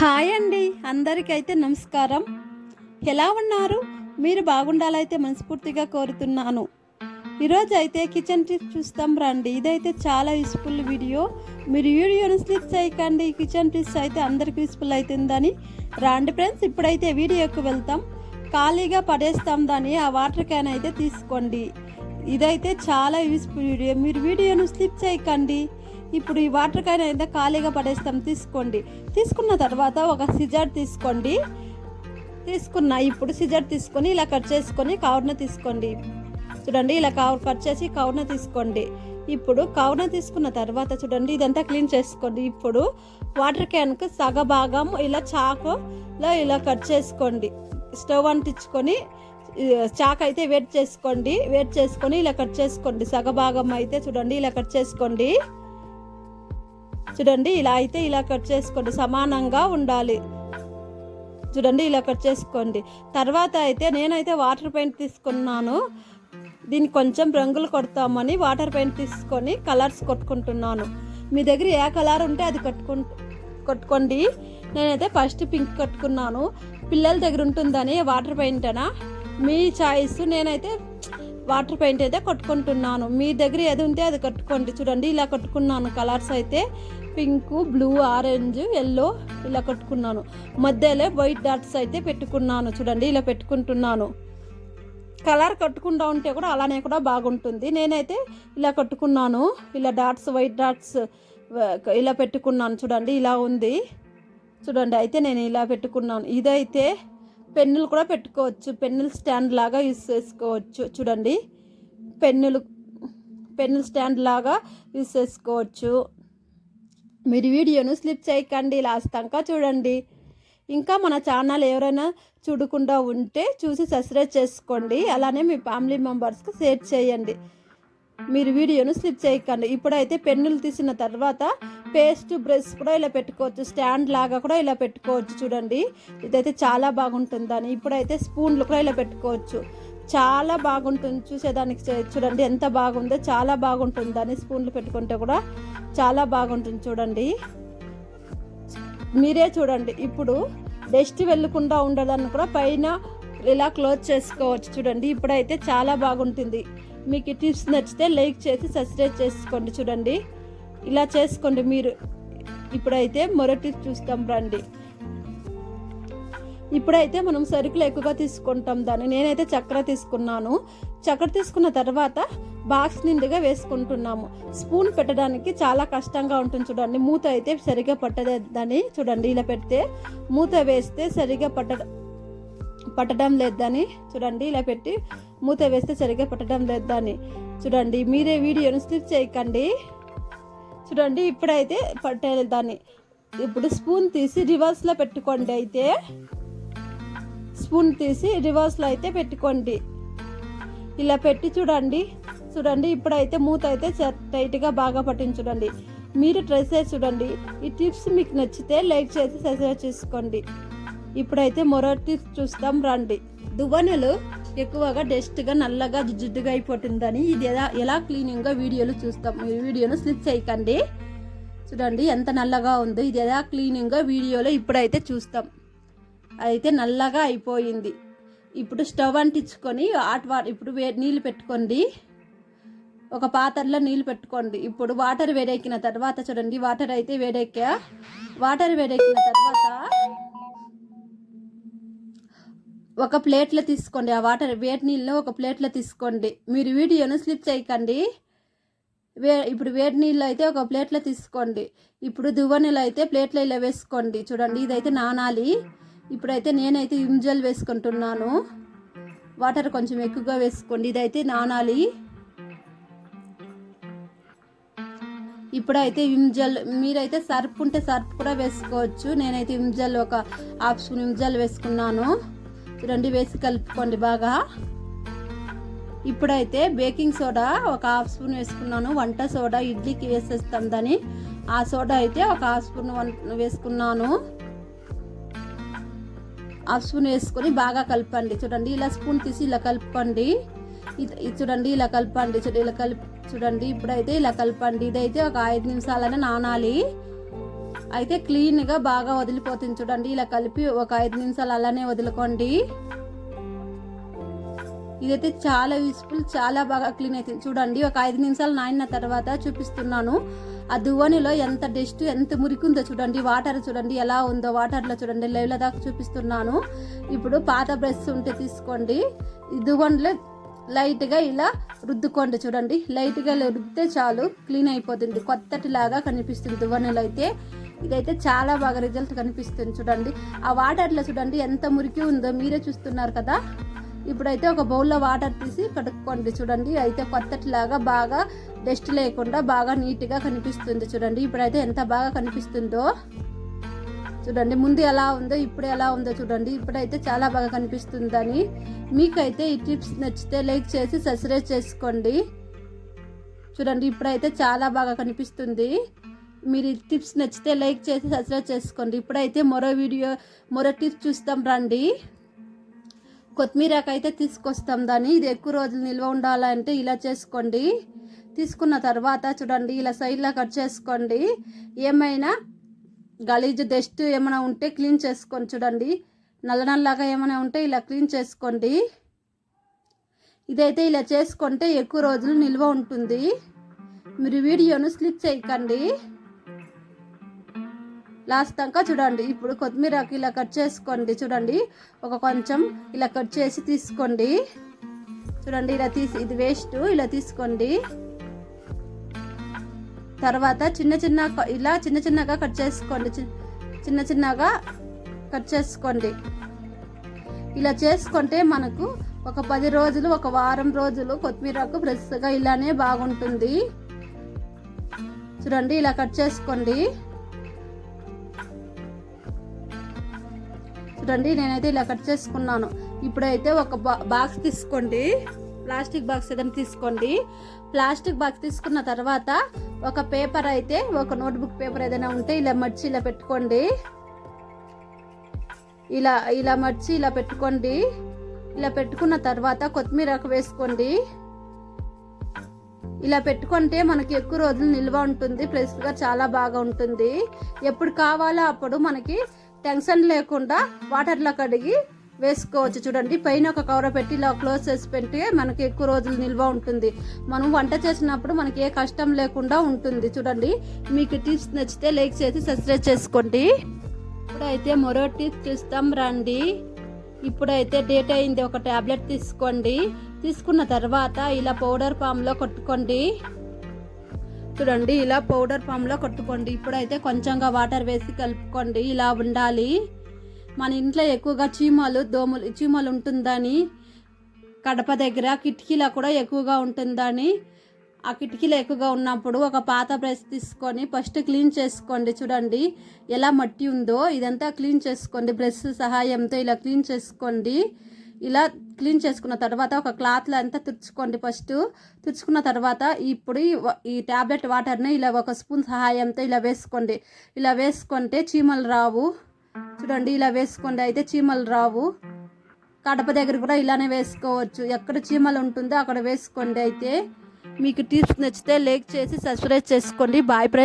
Hi అండి. అందరికైతే నమస్కారం. ఎలా ఉన్నారు? మీరు బాగుండాలైతే మనస్ఫూర్తిగా కోరుతున్నాను. ఈరోజు అయితే కిచెన్ టిప్స్ చూస్తాం రండి. ఇదైతే చాలా యూస్ఫుల్ వీడియో. మీరు వీడియోను స్లిప్ చేయకండి. కిచెన్ టిప్స్ అయితే అందరికి యూస్ఫుల్ అవుతుందని రండి ఫ్రెండ్స్ ఇప్పుడైతే వీడియోకి వెళ్తాం. ఖాళీగా పడేస్తాం దాన్ని. ఆ వాటర్ క్యాన్ అయితే తీసుకోండి. ఇదైతే చాలా యూస్ఫుల్ వీడియో. మీరు వీడియోను స్లిప్ చేయకండి. ఇప్పుడు ఈ వాటర్ క్యాన్ అయితే ఖాళీగా పడేస్తాం. తీసుకోండి. తీసుకున్న తర్వాత ఒక సిజర్ తీసుకోండి. తీసుకున్న ఇప్పుడు సిజర్ తీసుకొని ఇలా కట్ చేసుకొని కవర్న తీసుకోండి. చూడండి ఇలా కవర్ కట్ చేసి కవర్న తీసుకోండి. ఇప్పుడు కవర్న తీసుకున్న తర్వాత చూడండి ఇదంతా క్లీన్ చేసుకోండి. ఇప్పుడు వాటర్ క్యాన్కు సగ భాగం ఇలా చాకులో ఇలా కట్ చేసుకోండి. స్టవ్ అంటించుకొని చాక్ అయితే వేట్ చేసుకోండి. వేట్ చేసుకొని ఇలా కట్ చేసుకోండి. సగ భాగం అయితే చూడండి ఇలా కట్ చేసుకోండి. చూడండి ఇలా అయితే ఇలా కట్ చేసుకోండి సమానంగా ఉండాలి. చూడండి ఇలా కట్ చేసుకోండి. తర్వాత అయితే నేనైతే వాటర్ పెయింట్ తీసుకున్నాను. దీనికి కొంచెం రంగులు కొడతామని వాటర్ పెయింట్ తీసుకొని కలర్స్ కొట్టుకుంటున్నాను. మీ దగ్గర ఏ కలర్ ఉంటే అది కట్టుకు కొట్టుకోండి. నేనైతే ఫస్ట్ పింక్ కట్టుకున్నాను. పిల్లల దగ్గర ఉంటుందని వాటర్ పెయింట్ అనా. మీ చాయిస్ నేనైతే వాటర్ పెయింట్ అయితే కొట్టుకుంటున్నాను. మీ దగ్గర ఏది ఉంటే అది కట్టుకోండి. చూడండి ఇలా కట్టుకున్నాను. కలర్స్ అయితే పింక్ బ్లూ ఆరెంజ్ ఎల్లో ఇలా కట్టుకున్నాను. మధ్యలో వైట్ డాట్స్ అయితే పెట్టుకున్నాను. చూడండి ఇలా పెట్టుకుంటున్నాను. కలర్ కట్టుకుంటూ ఉంటే కూడా అలానే కూడా బాగుంటుంది. నేనైతే ఇలా కట్టుకున్నాను. ఇలా డాట్స్ వైట్ డాట్స్ ఇలా పెట్టుకున్నాను. చూడండి ఇలా ఉంది. చూడండి అయితే నేను ఇలా పెట్టుకున్నాను. ఇదైతే పెన్నులు కూడా పెట్టుకోవచ్చు. పెన్నుల స్టాండ్ లాగా యూస్ చేసుకోవచ్చు. చూడండి. పెన్నులు పెన్నుల స్టాండ్ లాగా యూస్ చేసుకోవచ్చు. మీరు వీడియోను స్లిప్ చేయకండి. లాస్ట్ దాకా చూడండి. ఇంకా మన ఛానల్ ఎవరైనా చూడకుండా ఉంటే చూసి సబ్స్క్రైబ్ చేసుకోండి. అలానే మీ ఫ్యామిలీ మెంబర్స్కి షేర్ చేయండి. మీరు వీడియోను స్లిప్ చేయకండి. ఇప్పుడైతే పెన్నులు తీసిన తర్వాత పేస్ట్ బ్రష్ కూడా ఇలా పెట్టుకోవచ్చు. స్టాండ్ లాగా కూడా ఇలా పెట్టుకోవచ్చు చూడండి. ఇదైతే చాలా బాగుంటుందని ఇప్పుడైతే స్పూన్లు కూడా ఇలా పెట్టుకోవచ్చు. చాలా బాగుంటుంది. చూసేదానికి చూడండి ఎంత బాగుందో. చాలా బాగుంటుందని స్పూన్లు పెట్టుకుంటే కూడా చాలా బాగుంటుంది చూడండి. మీరే చూడండి. ఇప్పుడు డస్ట్ వెళ్ళకుండా ఉండడానికి కూడా పైన ఇలా క్లోజ్ చేసుకోవచ్చు చూడండి. ఇప్పుడైతే చాలా బాగుంటుంది. మీకు ఈ టిప్స్ నచ్చితే లైక్ చేసి సబ్స్క్రైబ్ చేసుకోండి చూడండి. ఇలా చేసుకోండి మీరు. ఇప్పుడైతే మరో టిప్స్ చూస్తాం రండి. ఇప్పుడైతే మనం సరుకులు ఎక్కువగా తీసుకుంటాం దాన్ని. నేనైతే చక్కెర తీసుకున్నాను. చక్కెర తీసుకున్న తర్వాత బాక్స్ నిండుగా వేసుకుంటున్నాము. స్పూన్ పెట్టడానికి చాలా కష్టంగా ఉంటుంది చూడండి. మూత అయితే సరిగా పట్టలేదని చూడండి. ఇలా పెడితే మూత వేస్తే సరిగా పట్ట పట్టడం లేదని చూడండి. ఇలా పెట్టి మూత వేస్తే సరిగ్గా పట్టడం దాన్ని. చూడండి మీరే వీడియోను స్లిప్ చేయకండి. చూడండి ఇప్పుడైతే పట్టేదాన్ని ఇప్పుడు స్పూన్ తీసి రివర్స్లో పెట్టుకోండి అయితే. స్పూన్ తీసి రివర్స్లో అయితే పెట్టుకోండి. ఇలా పెట్టి చూడండి. చూడండి ఇప్పుడైతే మూత అయితే టైట్గా బాగా పట్టింది చూడండి. మీరు ట్రై చేసి చూడండి. ఈ టిప్స్ మీకు నచ్చితే లైక్ చేసి సబ్స్క్రైబ్ చేసుకోండి. ఇప్పుడైతే మరో టిప్స్ చూస్తాం రండి. దువ్వనలు ఎక్కువగా డస్ట్గా నల్లగా జిడ్డుగా అయిపోతుందని ఇది ఎలా ఎలా క్లీనింగ్గా వీడియోలు చూస్తాం. మీరు వీడియోను స్లిప్ చేయకండి. చూడండి ఎంత నల్లగా ఉందో. ఇది ఎలా క్లీనింగ్గా వీడియోలో ఇప్పుడైతే చూస్తాం. అయితే నల్లగా అయిపోయింది. ఇప్పుడు స్టవ్ అంటించుకొని హాట్ వాటర్ ఇప్పుడు వే నీళ్ళు పెట్టుకోండి. ఒక పాత్రలో నీళ్ళు పెట్టుకోండి. ఇప్పుడు వాటర్ వేడెక్కిన తర్వాత చూడండి వాటర్ అయితే వేడెక్కా వాటర్ వేడెక్కిన తర్వాత ఒక ప్లేట్లో తీసుకోండి. ఆ వాటర్ వేడి నీళ్ళు ఒక ప్లేట్లో తీసుకోండి. మీరు వీడియోను స్లిప్ చేయకండి. వే ఇప్పుడు వేడి నీళ్ళు అయితే ఒక ప్లేట్లో తీసుకోండి. ఇప్పుడు దువ్వ నీళ్ళు అయితే ప్లేట్లో ఇలా వేసుకోండి. చూడండి ఇదైతే నానాలి. ఇప్పుడైతే నేనైతే ఇంజల్ వేసుకుంటున్నాను. వాటర్ కొంచెం ఎక్కువగా వేసుకోండి. ఇదైతే నానాలి. ఇప్పుడైతే విమ్జల్ మీరైతే సర్ప్ ఉంటే సర్ప్ కూడా వేసుకోవచ్చు. నేనైతే విమ్జల్ ఒక హాఫ్ స్పూన్ విమ్జల్ వేసుకున్నాను. చూడండి వేసి కలుపుకోండి బాగా. ఇప్పుడైతే బేకింగ్ సోడా ఒక హాఫ్ స్పూన్ వేసుకున్నాను. వంట సోడా ఇడ్లీకి వేసేస్తాం దాన్ని. ఆ సోడా అయితే ఒక హాఫ్ స్పూన్ వేసుకున్నాను. హాఫ్ స్పూన్ వేసుకొని బాగా కలపండి. చూడండి ఇలా స్పూన్ తీసి ఇలా కలుపుకోండి ఇది చూడండి ఇలా కలపండి. చూడండి ఇలా కలిపి చూడండి ఇప్పుడైతే ఇలా కలపండి. ఇదైతే ఒక ఐదు నిమిషాలనే నానాలి. అయితే క్లీన్గా బాగా వదిలిపోతుంది చూడండి. ఇలా కలిపి ఒక ఐదు నిమిషాలు అలానే వదులుకోండి. ఇదైతే చాలా యూస్ఫుల్ చాలా బాగా క్లీన్ అవుతుంది చూడండి ఒక ఐదు నిమిషాలు నానిన తర్వాత చూపిస్తున్నాను. ఆ దువ్వనిలో ఎంత డస్ట్ ఎంత మురికుందో చూడండి. వాటర్ చూడండి ఎలా ఉందో వాటర్లో చూడండి. లైవ్లో దాకా చూపిస్తున్నాను. ఇప్పుడు పాత బ్రష్ ఉంటే తీసుకోండి. ఈ దువ్వనిలో లైట్గా ఇలా రుద్దుకోండి చూడండి. లైట్గా రుద్దితే చాలు క్లీన్ అయిపోతుంది. కొత్తటిలాగా కనిపిస్తుంది దువ్వనిలో అయితే. ఇదైతే చాలా బాగా రిజల్ట్ కనిపిస్తుంది చూడండి. ఆ వాటర్లో చూడండి ఎంత మురికి ఉందో మీరే చూస్తున్నారు కదా. ఇప్పుడైతే ఒక బౌల్లో వాటర్ తీసి కడుక్కోండి చూడండి. అయితే కొత్తటిలాగా బాగా డస్ట్ లేకుండా బాగా నీట్గా కనిపిస్తుంది చూడండి. ఇప్పుడైతే ఎంత బాగా కనిపిస్తుందో చూడండి. ముందు ఎలా ఉందో ఇప్పుడు ఎలా ఉందో చూడండి. ఇప్పుడైతే చాలా బాగా కనిపిస్తుందని. మీకైతే ఈ టిప్స్ నచ్చితే లైక్ చేసి సబ్స్క్రైబ్ చేసుకోండి. చూడండి ఇప్పుడైతే చాలా బాగా కనిపిస్తుంది. మీరు టిప్స్ నచ్చితే లైక్ చేసి సబ్స్క్రైబ్ చేసుకోండి. ఇప్పుడైతే మరో వీడియో మరో టిప్స్ చూస్తాం రండి. కొత్తిమీరకైతే తీసుకొస్తాం దాన్ని. ఇది ఎక్కువ రోజులు నిల్వ ఉండాలంటే ఇలా చేసుకోండి. తీసుకున్న తర్వాత చూడండి ఇలా సైడ్లో కట్ చేసుకోండి. ఏమైనా గలీజు డస్ట్ ఏమైనా ఉంటే క్లీన్ చేసుకోండి చూడండి. నల్ల నల్లగా ఏమైనా ఉంటే ఇలా క్లీన్ చేసుకోండి. ఇదైతే ఇలా చేసుకుంటే ఎక్కువ రోజులు నిల్వ ఉంటుంది. మీరు వీడియోను స్లిప్ చేయకండి. లాస్ట్ దాకా చూడండి. ఇప్పుడు కొత్తిమీరకి ఇలా కట్ చేసుకోండి. చూడండి. ఒక కొంచెం ఇలా కట్ చేసి తీసుకోండి. చూడండి ఇలా తీసి ఇది వేస్ట్ ఇలా తీసుకోండి. తర్వాత చిన్న చిన్న ఇలా చిన్న చిన్నగా కట్ చేసుకోండి. చి- చిన్న చిన్నగా కట్ చేసుకోండి. ఇలా చేసుకుంటే మనకు ఒక పది రోజులు ఒక వారం రోజులు కొత్తిమీరకు ఫ్రెష్గా ఇలానే బాగుంటుంది. చూడండి ఇలా కట్ చేసుకోండి. చూడండి నేనైతే ఇలా కట్ చేసుకున్నాను. ఇప్పుడైతే ఒక బాక్స్ తీసుకోండి. ప్లాస్టిక్ బాక్స్ ఏదైనా తీసుకోండి. ప్లాస్టిక్ బాక్స్ తీసుకున్న తర్వాత ఒక పేపర్ అయితే ఒక నోట్బుక్ పేపర్ ఏదైనా ఉంటే ఇలా మర్చి ఇలా పెట్టుకోండి. ఇలా ఇలా మర్చి ఇలా పెట్టుకోండి. ఇలా పెట్టుకున్న తర్వాత కొత్తిమీర వేసుకోండి. ఇలా పెట్టుకుంటే మనకి ఎక్కువ రోజులు నిల్వ ఉంటుంది ఫ్రెష్గా చాలా బాగా ఉంటుంది. ఎప్పుడు కావాలో అప్పుడు మనకి టెన్షన్ లేకుండా వాటర్లో కడిగి వేసుకోవచ్చు. చూడండి పైన ఒక కవర్ పెట్టి ఇలా క్లోజ్ చేసి పెట్టి మనకి ఎక్కువ రోజులు నిల్వ ఉంటుంది. మనం వంట చేసినప్పుడు మనకి ఏ కష్టం లేకుండా ఉంటుంది. చూడండి మీకు టిప్స్ నచ్చితే లైక్ చేసి సబ్స్క్రైబ్ చేసుకోండి. ఇప్పుడైతే మరో టిప్స్ చూస్తాం రండి. ఇప్పుడైతే డేట్ అయింది ఒక టాబ్లెట్ తీసుకోండి. తీసుకున్న తర్వాత ఇలా పౌడర్ ఫామ్లో కొట్టుకోండి. చూడండి ఇలా పౌడర్ ఫామ్లో కొట్టుకోండి. ఇప్పుడైతే కొంచెంగా వాటర్ వేసి కలుపుకోండి. ఇలా ఉండాలి. మన ఇంట్లో ఎక్కువగా చీమలు దోమలు చీమలు ఉంటుందని కడప దగ్గర కిటికీలో కూడా ఎక్కువగా ఉంటుందని ఆ కిటికీలో ఎక్కువగా ఉన్నప్పుడు ఒక పాత బ్రష్ తీసుకొని ఫస్ట్ క్లీన్ చేసుకోండి. చూడండి ఎలా మట్టి ఉందో ఇదంతా క్లీన్ చేసుకోండి. బ్రష్ సహాయంతో ఇలా క్లీన్ చేసుకోండి. ఇలా క్లీన్ చేసుకున్న తర్వాత ఒక క్లాత్లో అంతా తుడుచుకోండి ఫస్ట్. తుడుచుకున్న తర్వాత ఇప్పుడు ఈ ట్యాబ్లెట్ వాటర్ని ఇలా ఒక స్పూన్ సహాయంతో ఇలా వేసుకోండి. ఇలా వేసుకుంటే చీమలు రావు. చూడండి ఇలా వేసుకోండి. అయితే చీమలు రావు. కడప దగ్గర కూడా ఇలానే వేసుకోవచ్చు. ఎక్కడ చీమలు ఉంటుందో అక్కడ వేసుకోండి అయితే. మీకు టిప్స్ నచ్చితే లైక్ చేసి సబ్స్క్రైబ్ చేసుకోండి. Bye friends.